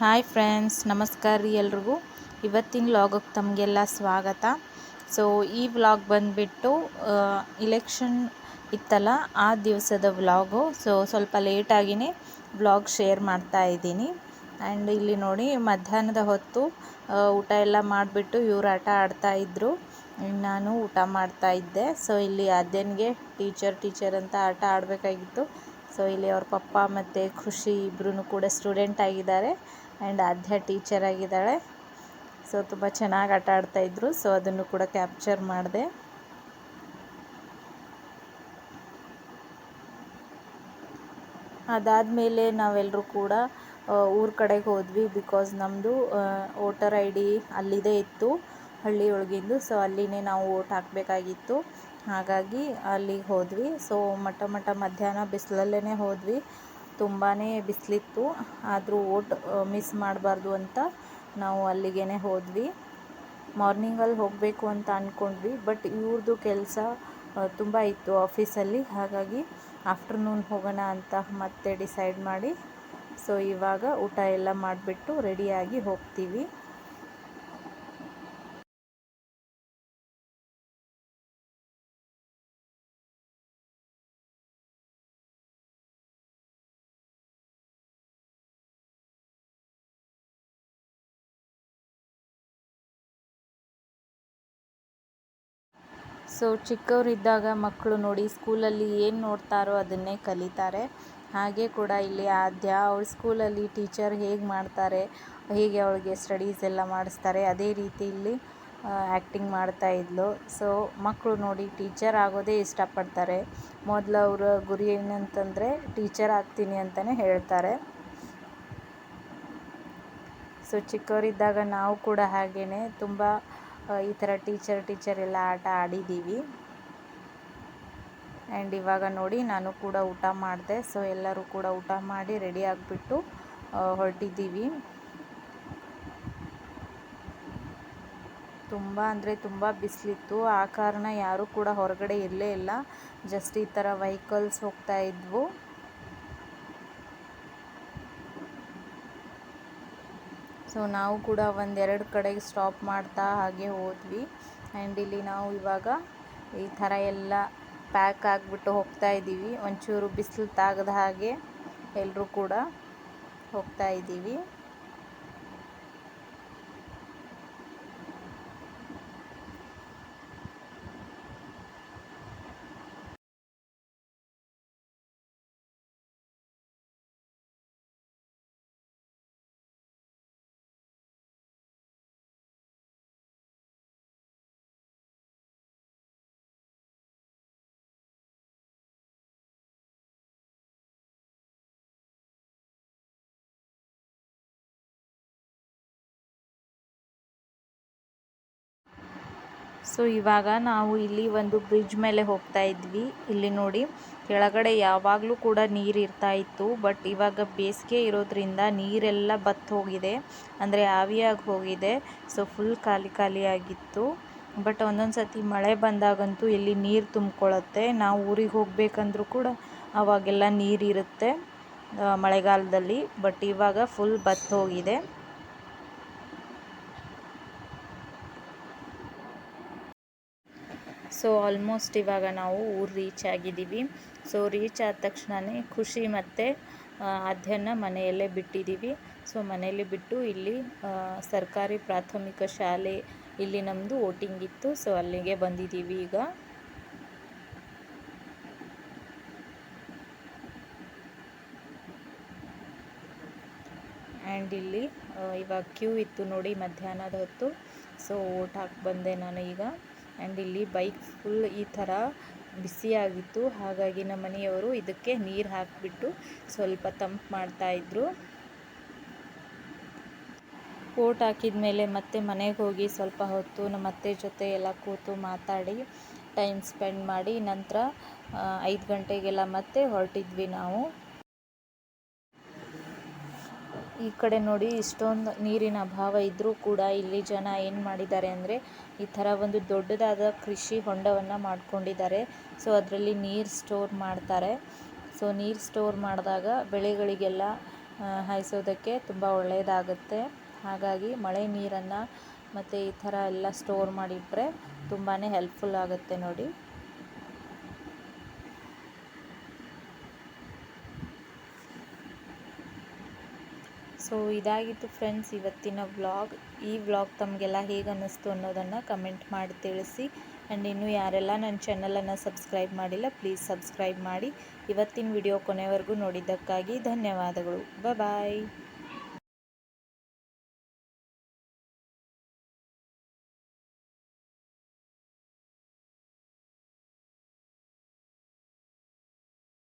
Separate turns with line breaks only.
Hi friends, ನಮಸ್ಕಾರ ರೀ ಎಲ್ರಿಗೂ. ಇವತ್ತಿನ ವ್ಲಾಗಕ್ಕೆ ತಮಗೆಲ್ಲ ಸ್ವಾಗತ. ಸೊ ಈ ವ್ಲಾಗ್ ಬಂದುಬಿಟ್ಟು ಇಲೆಕ್ಷನ್ ಇತ್ತಲ್ಲ, ಆ ದಿವಸದ ವ್ಲಾಗು ಸೊ ಸ್ವಲ್ಪ ಲೇಟಾಗಿಯೇ ವ್ಲಾಗ್ ಶೇರ್ ಮಾಡ್ತಾ ಇದ್ದೀನಿ. ಆ್ಯಂಡ್ ಇಲ್ಲಿ ನೋಡಿ, ಮಧ್ಯಾಹ್ನದ ಹೊತ್ತು ಊಟ ಎಲ್ಲ ಮಾಡಿಬಿಟ್ಟು ಇವ್ರು ಆಟ ಆಡ್ತಾ ಇದ್ದರು ನಾನು ಊಟ ಮಾಡ್ತಾ ಇದ್ದೆ. ಸೊ ಇಲ್ಲಿ ಅದೇನಿಗೆ ಟೀಚರ್ ಟೀಚರ್ ಅಂತ ಆಟ ಆಡಬೇಕಾಗಿತ್ತು. ಸೊ ಇಲ್ಲಿ ಅವ್ರ ಪಪ್ಪ ಮತ್ತು ಖುಷಿ ಇಬ್ಬರೂ ಕೂಡ ಸ್ಟೂಡೆಂಟ್ ಆಗಿದ್ದಾರೆ. ಆ್ಯಂಡ್ ಆದ್ಯ ಟೀಚರ್ ಆಗಿದ್ದಾಳೆ. ಸೊ, ತುಂಬ ಚೆನ್ನಾಗಿ ಆಟ ಆಡ್ತಾಯಿದ್ರು ಸೊ, ಅದನ್ನು ಕೂಡ ಕ್ಯಾಪ್ಚರ್ ಮಾಡಿದೆ. ಅದಾದಮೇಲೆ ನಾವೆಲ್ಲರೂ ಕೂಡ ಊರ ಕಡೆಗೆ ಹೋದ್ವಿ ಬಿಕಾಸ್ ನಮ್ಮದು ವೋಟರ್ ಐ ಡಿ ಅಲ್ಲಿದೆ ಇತ್ತು, ಹಳ್ಳಿ ಒಳಗಿಂದು. ಸೊ, ಅಲ್ಲಿನೇ ನಾವು ವೋಟ್ ಹಾಕಬೇಕಾಗಿತ್ತು. ಹಾಗಾಗಿ ಅಲ್ಲಿಗೆ ಹೋದ್ವಿ. ಸೊ, ಮಠ ಮಠ ಮಧ್ಯಾಹ್ನ ಬಿಸಿಲಲ್ಲೇ ಹೋದ್ವಿ. ತುಂಬಾ ಬಿಸಿಲಿತ್ತು. ಆದರೂ ಓಟ್ ಮಿಸ್ ಮಾಡಬಾರ್ದು ಅಂತ ನಾವು ಅಲ್ಲಿಗೇ ಹೋದ್ವಿ. ಮಾರ್ನಿಂಗಲ್ಲಿ ಹೋಗಬೇಕು ಅಂತ ಅಂದ್ಕೊಂಡ್ವಿ ಬಟ್ ಇವ್ರದ್ದು ಕೆಲಸ ತುಂಬ ಇತ್ತು ಆಫೀಸಲ್ಲಿ. ಹಾಗಾಗಿ ಆಫ್ಟರ್ನೂನ್ ಹೋಗೋಣ ಅಂತ ಮತ್ತೆ ಡಿಸೈಡ್ ಮಾಡಿ. ಸೊ, ಇವಾಗ ಊಟ ಎಲ್ಲ ಮಾಡಿಬಿಟ್ಟು ರೆಡಿಯಾಗಿ ಹೋಗ್ತೀವಿ. ಸೊ ಚಿಕ್ಕವರಿದ್ದಾಗ ಮಕ್ಕಳು ನೋಡಿ ಸ್ಕೂಲಲ್ಲಿ ಏನು ನೋಡ್ತಾರೋ ಅದನ್ನೇ ಕಲಿತಾರೆ. ಹಾಗೆ ಕೂಡ ಇಲ್ಲಿ ಆದ್ಯ ಅವ್ರ ಸ್ಕೂಲಲ್ಲಿ ಟೀಚರ್ ಹೇಗೆ ಮಾಡ್ತಾರೆ, ಹೇಗೆ ಅವಳಿಗೆ ಸ್ಟಡೀಸ್ ಎಲ್ಲ ಮಾಡಿಸ್ತಾರೆ, ಅದೇ ರೀತಿ ಇಲ್ಲಿ ಆ್ಯಕ್ಟಿಂಗ್ ಮಾಡ್ತಾ ಇದ್ಲು. ಸೊ ಮಕ್ಕಳು ನೋಡಿ ಟೀಚರ್ ಆಗೋದೇ ಇಷ್ಟಪಡ್ತಾರೆ. ಮೊದಲು ಅವರ ಗುರಿ ಏನಂತಂದರೆ ಟೀಚರ್ ಆಗ್ತೀನಿ ಅಂತಲೇ ಹೇಳ್ತಾರೆ. ಸೊ ಚಿಕ್ಕವರಿದ್ದಾಗ ನಾವು ಕೂಡ ಹಾಗೇ ತುಂಬ ಈ ಥರ ಟೀಚರ್ ಟೀಚರ್ ಎಲ್ಲ ಆಟ ಆಡಿದ್ದೀವಿ. ಆ್ಯಂಡ್ ಇವಾಗ ನೋಡಿ ನಾನು ಕೂಡ ಊಟ ಮಾಡಿದೆ. ಸೊ ಎಲ್ಲರೂ ಕೂಡ ಊಟ ಮಾಡಿ ರೆಡಿ ಆಗಿಬಿಟ್ಟು ಹೊರಟಿದ್ದೀವಿ. ತುಂಬ ಅಂದರೆ ತುಂಬ ಬಿಸಿಲಿತ್ತು. ಆ ಕಾರಣ ಯಾರೂ ಕೂಡ ಹೊರಗಡೆ ಇರಲೇ ಇಲ್ಲ. ಜಸ್ಟ್ ಈ ಥರ ವೆಹಿಕಲ್ಸ್ ಹೋಗ್ತಾ ಇದ್ವು. ಸೊ ನಾವು ಕೂಡ ಒಂದೆರಡು ಕಡೆಗೆ ಸ್ಟಾಪ್ ಮಾಡ್ತಾ ಹಾಗೆ ಹೋದ್ವಿ. ಆ್ಯಂಡ್ ಇಲ್ಲಿ ನಾವು ಇವಾಗ ಈ ಥರ ಎಲ್ಲ ಪ್ಯಾಕ್ ಆಗಿಬಿಟ್ಟು ಹೋಗ್ತಾ ಇದ್ದೀವಿ. ಒಂಚೂರು ಬಿಸಿಲು ತಾಗದ ಹಾಗೆ ಎಲ್ಲರೂ ಕೂಡ ಹೋಗ್ತಾ ಇದ್ದೀವಿ. ಸೊ ಇವಾಗ ನಾವು ಇಲ್ಲಿ ಒಂದು ಬ್ರಿಡ್ಜ್ ಮೇಲೆ ಹೋಗ್ತಾ ಇದ್ವಿ. ಇಲ್ಲಿ ನೋಡಿ, ಕೆಳಗಡೆ ಯಾವಾಗಲೂ ಕೂಡ ನೀರು ಇರ್ತಾ ಇತ್ತು. ಬಟ್ ಇವಾಗ ಬೇಸಿಗೆ ಇರೋದ್ರಿಂದ ನೀರೆಲ್ಲ ಬತ್ತ ಹೋಗಿದೆ. ಅಂದರೆ ಆವಿಯಾಗಿ ಹೋಗಿದೆ. ಸೊ ಫುಲ್ ಖಾಲಿ ಖಾಲಿಯಾಗಿತ್ತು ಬಟ್ ಒಂದೊಂದು ಸತಿ ಮಳೆ ಬಂದಾಗಂತೂ ಇಲ್ಲಿ ನೀರು ತುಂಬ್ಕೊಳ್ಳುತ್ತೆ. ನಾವು ಊರಿಗೆ ಹೋಗಬೇಕಂದ್ರೂ ಕೂಡ ಅವಾಗೆಲ್ಲ ನೀರಿರುತ್ತೆ ಮಳೆಗಾಲದಲ್ಲಿ. ಬಟ್ ಇವಾಗ ಫುಲ್ ಬತ್ತಿ ಹೋಗಿದೆ. ಸೊ ಆಲ್ಮೋಸ್ಟ್ ಇವಾಗ ನಾವು ಊರು ರೀಚ್ ಆಗಿದ್ದೀವಿ. ಸೊ ರೀಚ್ ಆದ ತಕ್ಷಣವೇ ಖುಷಿ ಮತ್ತು ಅಧ್ಯಯನ ಮನೆಯಲ್ಲೇ ಬಿಟ್ಟಿದ್ದೀವಿ. ಸೊ ಮನೆಯಲ್ಲಿ ಬಿಟ್ಟು ಇಲ್ಲಿ ಸರ್ಕಾರಿ ಪ್ರಾಥಮಿಕ ಶಾಲೆ ಇಲ್ಲಿ ನಮ್ಮದು ವೋಟಿಂಗ್ ಇತ್ತು. ಸೊ ಅಲ್ಲಿಗೆ ಬಂದಿದ್ದೀವಿ ಈಗ. ಆ್ಯಂಡ್ ಇಲ್ಲಿ ಇವಾಗ ಕ್ಯೂ ಇತ್ತು ನೋಡಿ ಮಧ್ಯಾಹ್ನದ ಹೊತ್ತು. ಸೊ ಓಟ್ ಹಾಕಿ ಬಂದೆ ನಾನು ಈಗ. ಆ್ಯಂಡ್ ಇಲ್ಲಿ ಬೈಕ್ ಫುಲ್ ಈ ಥರ ಬಿಸಿಯಾಗಿತ್ತು ಹಾಗಾಗಿ ನಮ್ಮ ಮನೆಯವರು ಇದಕ್ಕೆ ನೀರು ಹಾಕಿಬಿಟ್ಟು ಸ್ವಲ್ಪ ತಂಪು ಮಾಡ್ತಾಯಿದ್ರು ಕೋಟ್ ಹಾಕಿದ ಮೇಲೆ ಮತ್ತೆ ಮನೆಗೆ ಹೋಗಿ ಸ್ವಲ್ಪ ಹೊತ್ತು ನಮ್ಮ ಅತ್ತೆ ಜೊತೆ ಎಲ್ಲ ಕೂತು ಮಾತಾಡಿ ಟೈಮ್ ಸ್ಪೆಂಡ್ ಮಾಡಿ ನಂತರ ಐದು ಗಂಟೆಗೆಲ್ಲ ಮತ್ತೆ ಹೊರಟಿದ್ವಿ ನಾವು. ಈ ಕಡೆ ನೋಡಿ ಇಷ್ಟೊಂದು ನೀರಿನ ಅಭಾವ ಇದ್ದರೂ ಕೂಡ ಇಲ್ಲಿ ಜನ ಏನು ಮಾಡಿದ್ದಾರೆ ಅಂದರೆ ಈ ಥರ ಒಂದು ದೊಡ್ಡದಾದ ಕೃಷಿ ಹೊಂಡವನ್ನು ಮಾಡ್ಕೊಂಡಿದ್ದಾರೆ. ಸೊ ಅದರಲ್ಲಿ ನೀರು ಸ್ಟೋರ್ ಮಾಡ್ತಾರೆ. ಸೊ ನೀರು ಸ್ಟೋರ್ ಮಾಡಿದಾಗ ಬೆಳೆಗಳಿಗೆಲ್ಲ ಹಾಯಿಸೋದಕ್ಕೆ ತುಂಬ ಒಳ್ಳೆಯದಾಗುತ್ತೆ ಹಾಗಾಗಿ ಮಳೆ ನೀರನ್ನು ಮತ್ತು ಈ ಥರ ಎಲ್ಲ ಸ್ಟೋರ್ ಮಾಡಿಟ್ರೆ ತುಂಬಾ ಹೆಲ್ಪ್ಫುಲ್ ಆಗುತ್ತೆ ನೋಡಿ. ಸೊ ಇದಾಗಿತ್ತು ಫ್ರೆಂಡ್ಸ್ ಇವತ್ತಿನ ವ್ಲಾಗ್ ಈ ವ್ಲಾಗ್ ತಮಗೆಲ್ಲ ಹೇಗೆ ಅನ್ನಿಸ್ತು ಅನ್ನೋದನ್ನು ಕಮೆಂಟ್ ಮಾಡಿ ತಿಳಿಸಿ. ಆ್ಯಂಡ್ ಇನ್ನು ಯಾರೆಲ್ಲ ನನ್ನ ಚಾನಲನ್ನು ಸಬ್ಸ್ಕ್ರೈಬ್ ಮಾಡಿಲ್ಲ ಪ್ಲೀಸ್ ಸಬ್ಸ್ಕ್ರೈಬ್ ಮಾಡಿ. ಇವತ್ತಿನ ವಿಡಿಯೋ ಕೊನೆವರೆಗೂ ನೋಡಿದ್ದಕ್ಕಾಗಿ ಧನ್ಯವಾದಗಳು. ಬಾಯ್